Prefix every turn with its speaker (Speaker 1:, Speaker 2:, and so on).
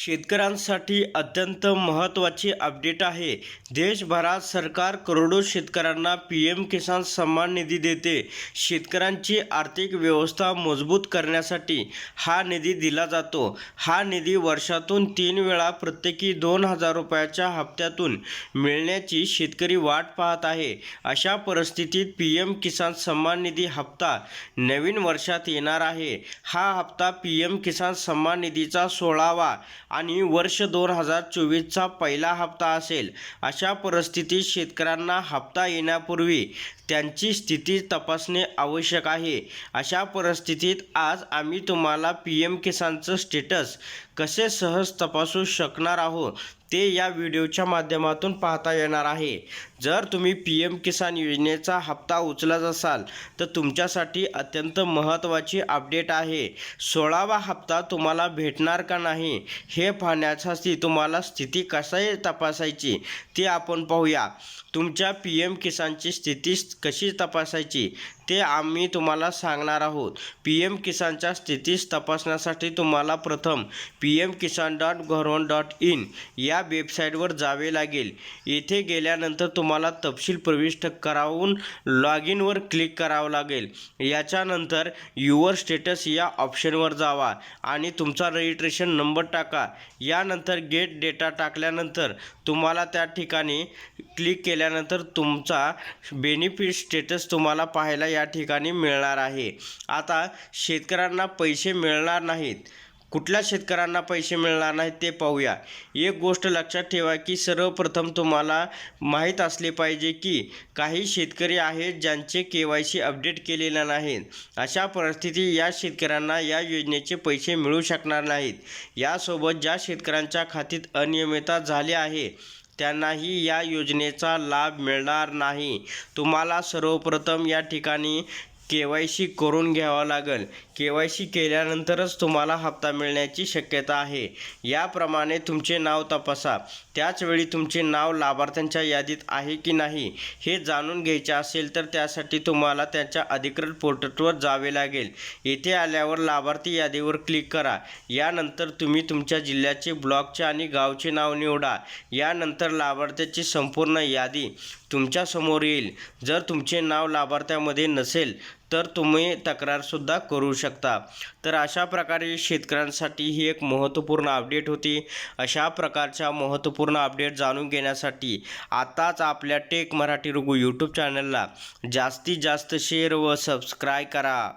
Speaker 1: शेतकऱ्यांसाठी अत्यंत महत्त्वाची अपडेट आहे. देशभरात सरकार करोडो शेतकऱ्यांना पी एम किसान सन्मान निधी देते. शेतकऱ्यांची आर्थिक व्यवस्था मजबूत करण्यासाठी हा निधी दिला जातो. हा निधी वर्षातून तीन वेळा प्रत्येकी दोन हजार रुपयाच्या हप्त्यातून मिळण्याची शेतकरी वाट पाहत आहे. अशा परिस्थितीत पी एम किसान सन्मान निधी हप्ता नवीन वर्षात येणार आहे. हा हप्ता पी एम किसान सन्मान निधीचा सोळावा आणि वर्ष दोन हजार चोवीसचा पहिला हप्ता असेल. अशा परिस्थितीत शेतकऱ्यांना हप्ता येण्यापूर्वी त्यांची स्थिती तपासणे आवश्यक आहे. अशा परिस्थितीत आज आम्ही तुम्हाला पी एम किसानचं स्टेटस कसे सहज तपासू शकणार आहोत? ते या व्हिडिओच्या माध्यमातून पाहता येणार आहे. जर तुम्ही पी एम किसान योजनेचा हप्ता उचलत असाल तर तुमच्यासाठी अत्यंत महत्त्वाची अपडेट आहे. सोळावा हप्ता तुम्हाला भेटणार का नाही हे पाहण्यासाठी तुम्हाला स्थिती कशी तपासायची ते आपण पाहूया. तुमच्या पी एम किसानची स्थिती कशी तपासायची ते आम्ही तुम्हाला सांगणार आहोत. पी एम किसानच्या स्थितीस तपासण्यासाठी तुम्हाला प्रथम P M Kisan dot government dot in या या वेबसाईटवर जावे लागेल. येथे गेल्यानंतर तुम्हाला तपशील प्रविष्ट करावून लॉग इनवर क्लिक करावं लागेल. याच्यानंतर युअर स्टेटस या ऑप्शनवर जावा आणि तुमचा रजिस्ट्रेशन नंबर टाका. यानंतर गेट डेटा टाकल्यानंतर तुम्हाला त्या ठिकाणी क्लिक केल्यानंतर तुमचा बेनिफिट स्टेटस तुम्हाला पाहायला या ठिकाणी मिळणार आहे. आता शेतकऱ्यांना पैसे मिळणार नाहीत. कुठल्या शेतकऱ्यांना पैसे मिळणार नाहीत ते पाहूया. एक गोष्ट लक्षात ठेवा की सर्वप्रथम तुम्हाला माहीत असले पाहिजे की काही शेतकरी आहेत ज्यांचे के वाय सी अपडेट केलेले नाहीत. अशा परिस्थिती या शेतकऱ्यांना या योजनेचे पैसे मिळू शकणार नाहीत. यासोबत ज्या शेतकऱ्यांच्या खात्यात अनियमितता झाली आहे त्यांनाही या योजनेचा लाभ मिळणार नाही. तुम्हाला सर्वप्रथम या ठिकाणी के वाय सी करून घ्यावं लागेल. के वाय सी केल्यानंतरच तुम्हाला हप्ता मिळण्याची शक्यता आहे. याप्रमाणे तुमचे नाव तपासा. त्याचवेळी तुमचे नाव लाभार्थ्यांच्या यादीत आहे की नाही हे जाणून घ्यायचे असेल तर त्यासाठी तुम्हाला त्यांच्या अधिकृत पोर्टलवर जावे लागेल. येथे आल्यावर लाभार्थी यादीवर क्लिक करा. यानंतर तुम्ही तुमच्या जिल्ह्याचे ब्लॉकचे आणि गावचे नाव निवडा. यानंतर लाभार्थ्याची संपूर्ण यादी तुमच्यासमोर येईल. जर तुमचे नाव लाभार्थ्यामध्ये नसेल तर तुम्ही तक्रारसुद्धा करू शकता. तर अशा प्रकारे शेतकऱ्यांसाठी ही एक महत्त्वपूर्ण अपडेट होती. अशा प्रकारच्या महत्त्वपूर्ण अपडेट जाणून घेण्यासाठी आताच आपल्या टेक मराठी रुगू यूट्यूब चॅनलला जास्तीत जास्त शेअर व सबस्क्राईब करा.